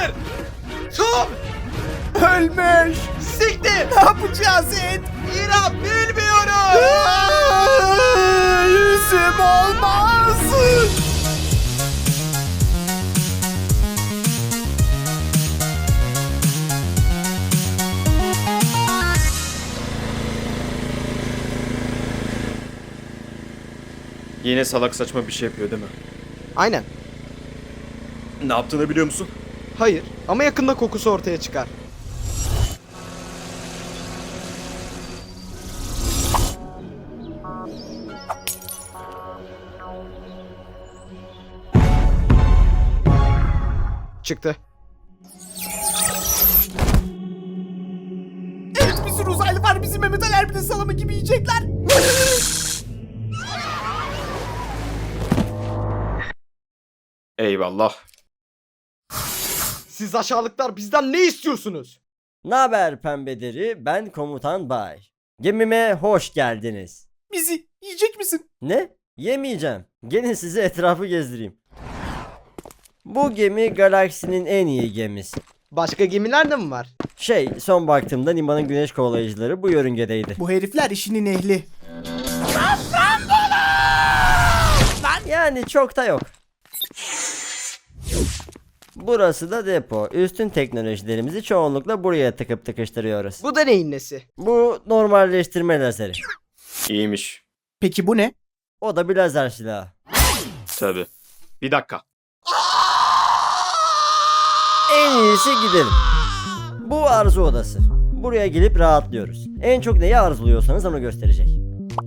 Hayır. Tom. Ölmüş. Siktir. Ne yapacağız Ed? İnan bilmiyorum. Yüzüm olmaz. Yine salak saçma bir şey yapıyor değil mi? Aynen. Ne yaptığını biliyor musun? Hayır ama yakında kokusu ortaya çıkar. Çıktı. Evet bir sürü uzaylı var bizi Mehmet Ali Erbil'in salamı gibi yiyecekler. Eyvallah. Siz aşağılıklar bizden ne istiyorsunuz? Naber pembederi? Ben komutan Bay. Gemime hoş geldiniz. Bizi yiyecek misin? Ne? Yemeyeceğim. Gelin size etrafı gezdireyim. Bu gemi galaksinin en iyi gemisi. Başka gemiler de mi var? Şey, son baktığımda Nima'nın güneş kovalayıcıları bu yörüngedeydi. Bu herifler işinin ehli. Yani çok da yok. Burası da depo. Üstün teknolojilerimizi çoğunlukla buraya tıkıp tıkıştırıyoruz. Bu da neyin nesi? Bu normalleştirme lazeri. İyiymiş. Peki bu ne? O da bir lazer silahı. Tabi. Bir dakika. En iyisi gidelim. Bu arzu odası. Buraya gelip rahatlıyoruz. En çok neyi arzuluyorsanız onu gösterecek.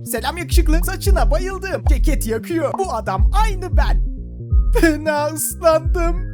Selam yakışıklı. Saçına bayıldım. Ceket yakıyor. Bu adam aynı ben. Fena ıslandım.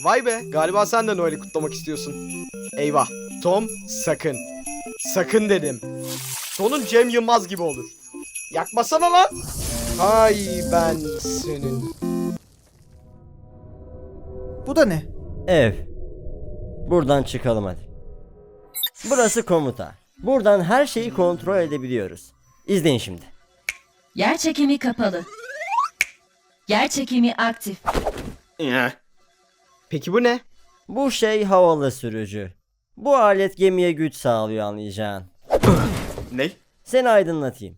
Vay be galiba sen de Noel'i kutlamak istiyorsun. Eyvah. Tom sakın. Sakın dedim. Sonun Cem Yılmaz gibi olur. Yakmasana lan. Ay ben senin. Bu da ne? Ev. Buradan çıkalım hadi. Burası komuta. Buradan her şeyi kontrol edebiliyoruz. İzleyin şimdi. Yer çekimi kapalı. Yer çekimi aktif. Ya. Peki bu ne? Bu şey havalı sürücü. Bu alet gemiye güç sağlıyor anlayacağın. Ne? Seni aydınlatayım.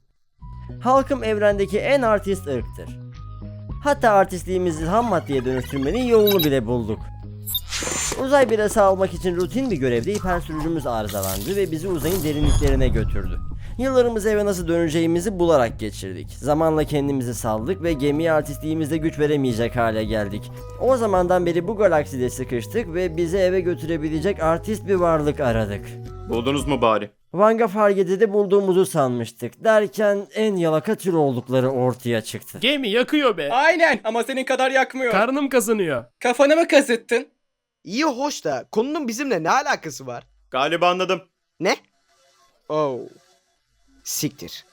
Halkım evrendeki en artist ırktır. Hatta artistliğimizi ham maddeye dönüştürmenin yolunu bile bulduk. Uzay birası almak için rutin bir görevde hiper sürücümüz arızalandı ve bizi uzayın derinliklerine götürdü. Yıllarımızı eve nasıl döneceğimizi bularak geçirdik. Zamanla kendimizi saldık ve gemiye artistliğimizde güç veremeyecek hale geldik. O zamandan beri bu galakside sıkıştık ve bizi eve götürebilecek artist bir varlık aradık. Buldunuz mu bari? Vanga Fargede'de bulduğumuzu sanmıştık. Derken en yalaka tür oldukları ortaya çıktı. Gemi yakıyor be. Aynen ama senin kadar yakmıyor. Karnım kazınıyor. Kafanı mı kazıttın? İyi hoş da konunun bizimle ne alakası var? Galiba anladım. Ne? Oh. Siktir.